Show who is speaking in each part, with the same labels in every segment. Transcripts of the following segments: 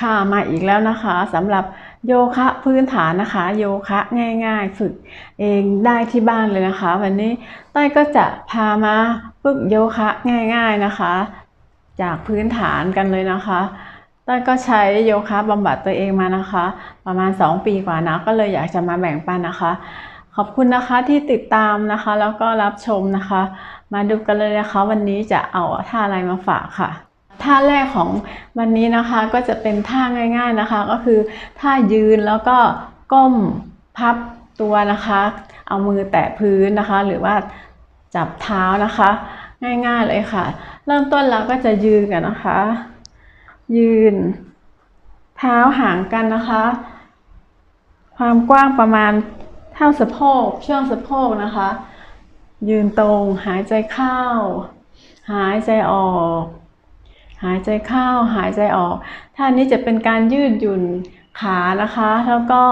Speaker 1: ค่ะมาอีกแล้วนะคะสำหรับโยคะพื้นฐานนะคะ โยคะง่ายๆ ฝึกเองได้ที่บ้านเลยนะคะ วันนี้ต้ก็จะพามาฝึกโยคะง่าย ๆนะคะ จากพื้นฐานกันเลยนะคะต้ก็ใช้โยคะบำบัดตัวเองมานะคะ ประมาณ 2 ปีกว่านะก็เลยอยากจะมาแบ่งปันนะคะ ขอบคุณนะคะที่ติดตามนะคะ แล้วก็รับชมนะคะ มาดูกันเลยนะคะ วันนี้จะเอาท่าอะไรมาฝากค่ะ ท่าแรกของวันนี้นะคะก็จะเป็นท่าง่าย ๆนะคะ ก็คือท่ายืนแล้วก็ก้มพับตัวนะคะ เอามือแตะพื้นนะคะ หรือว่าจับเท้านะคะ ง่ายๆเลยค่ะ เริ่มต้นเราก็จะยืนกันนะคะ ยืน เท้าห่างกันนะคะ ความกว้างประมาณเท่าสะโพกช่วงสะโพกนะคะ ยืนตรงหายใจเข้า หายใจออก หายใจเข้าหายใจออก ท่านี้จะเป็นการยืดหยุ่นขานะคะ แล้วก็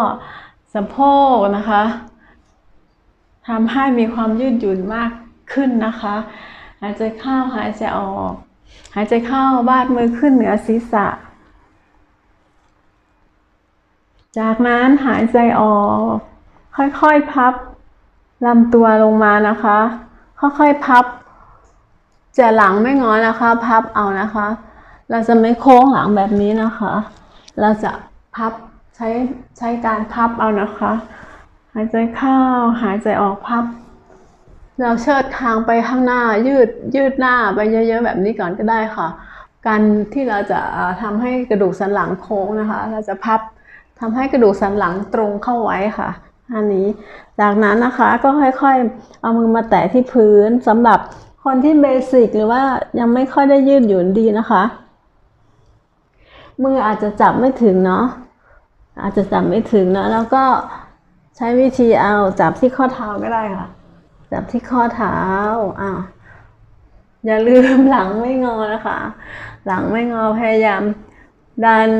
Speaker 1: สะโพกนะคะทำให้มีความยืดหยุ่นมากขึ้นนะคะ หายใจเข้าหายใจออก หายใจเข้าบาดมือขึ้นเหนือศีรษะ จากนั้นหายใจออก ค่อยๆพับลำตัวลงมานะคะ ค่อยๆพับ จะหลังไม่งอนะคะ พับเอานะคะ เราจะไม่โค้งหลังแบบนี้นะคะ เราจะพับใช้ใช้การพับเอานะคะ หายใจเข้าหายใจออกพับ เราเชิดคางไปข้างหน้า ยืดยืดหน้าไปเยอะๆแบบนี้ก่อนก็ได้ค่ะ การที่เราจะทำให้กระดูกสันหลังโค้งนะคะ เราจะพับทำให้กระดูกสันหลังตรงเข้าไว้ค่ะอันนี้ จากนั้นนะคะก็ค่อยๆ เอามือมาแตะที่พื้นสำหรับ คนที่เบสิกหรือว่ายังไม่ค่อยได้ยืดหยุ่นดีนะคะ มืออาจจะจับไม่ถึงเนาะอาจจะจับไม่ถึงนะแล้วก็ใช้วิธีเอาจับที่ข้อเท้าก็ได้ค่ะ จับที่ข้อเท้าอ้าวอย่าลืมหลังไม่งอนะคะ หลังไม่งอพยายาม ดัน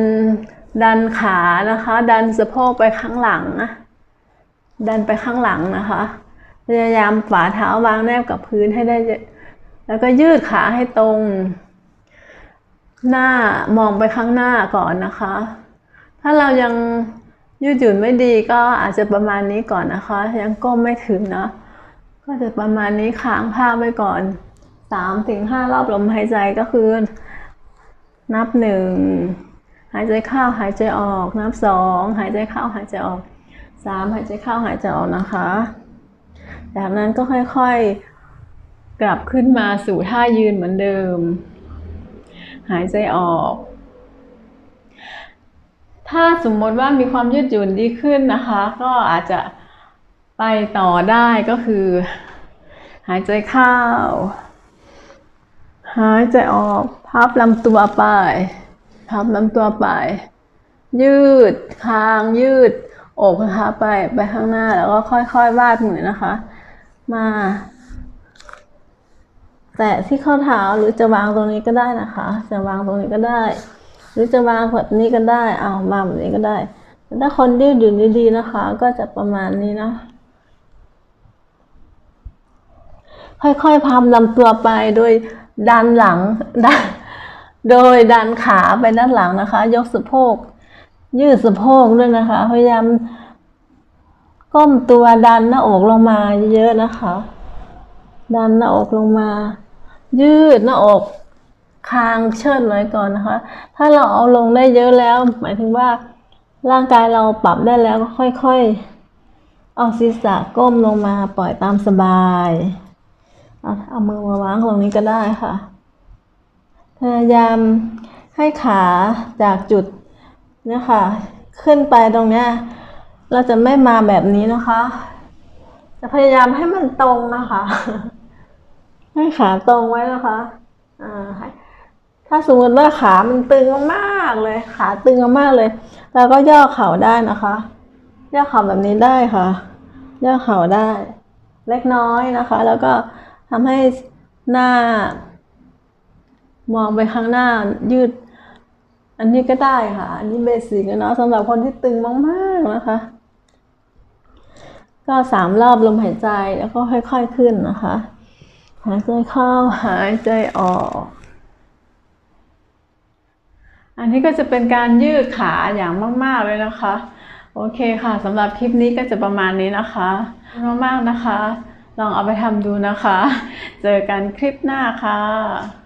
Speaker 1: ดันขานะคะ ดันสะโพกไปข้างหลังนะดันไปข้างหลังนะคะ พยายามฝ่าเท้าวางแนบกับพื้นให้ได้ แล้วก็ยืดขาให้ตรง หน้ามองไปข้างหน้าก่อนนะคะ ถ้าเรายังยืดหยุ่นไม่ดีก็อาจจะประมาณนี้ก่อนนะคะ ยังก้มไม่ถึงเนาะก็จะประมาณนี้ค้างผ้าไว้ก่อนสามถึงห้ารอบลมหายใจก็คือ นับหนึ่งหายใจเข้าหายใจออก นับสองหายใจเข้าหายใจออกสามหายใจเข้าหายใจออกนะคะ จากนั้นก็ค่อยๆ กลับขึ้นมาสู่ท่ายืนเหมือนเดิม หายใจออก ถ้าสมมติว่ามีความยืดหยุ่นดีขึ้นนะคะ ก็อาจจะไปต่อได้ก็คือ หายใจเข้า หายใจออก พับลำตัวไป พับลำตัวไป ยืดคางยืดอกนะคะไปไปข้างหน้าแล้วก็ค่อยๆวาดมือนะคะ มา แตะที่ข้อเท้าหรือจะวางตรงนี้ก็ได้นะคะ จะวางตรงนี้ก็ได้ หรือจะวางแบบนี้ก็ได้เอามาแบบนี้ก็ได้ถ้าคนยืดหยุ่ดีๆนะคะ ก็จะประมาณนี้นะ ค่อยๆพับลำตัวไปโดยดันหลังดันโดยดันขาไปด้านหลังนะคะ ยกสะโพก ยืดสะโพกด้วยนะคะ พยายามก้มตัวดันหน้าอกลงมาเยอะๆนะคะ ดันหน้าอกลงมา ยืดหน้าอกคางเชิดไว้ก่อนนะคะ ถ้าเราเอาลงได้เยอะแล้ว หมายถึงว่าร่างกายเราปรับได้แล้วก็ค่อยๆ เอาศีรษะก้มลงมาปล่อยตามสบาย เอาเอามือมาวางตรงนี้ก็ได้ค่ะ พยายามให้ขาจากจุดเนี่ยค่ะ ขึ้นไปตรงเนี้ย เราจะไม่มาแบบนี้นะคะ จะพยายามให้มันตรงนะคะ ให้ขาตรงไว้นะคะอ่าถ้าสมมติว่าขามันตึงมากเลย ขาตึงมากเลยเราก็ย่อเข่าได้นะคะ ย่อเข่าแบบนี้ได้ค่ะ ย่อเข่าได้ เล็กน้อยนะคะ แล้วก็ทำให้หน้า มองไปข้างหน้ายืด อันนี้ก็ได้ค่ะ อันนี้เบสิกเนาะสำหรับคนที่ตึงมากๆนะคะ ก็สามรอบลมหายใจแล้วก็ค่อยๆขึ้นนะคะ หายใจเข้าหายใจออก อันนี้ก็จะเป็นการยืดขาอย่างมาก ๆ เลยนะคะ โอเคค่ะสำหรับคลิปนี้ก็จะประมาณนี้นะคะขอบมากๆนะคะ ลองเอาไปทำดูนะคะ เจอกันคลิปหน้าค่ะ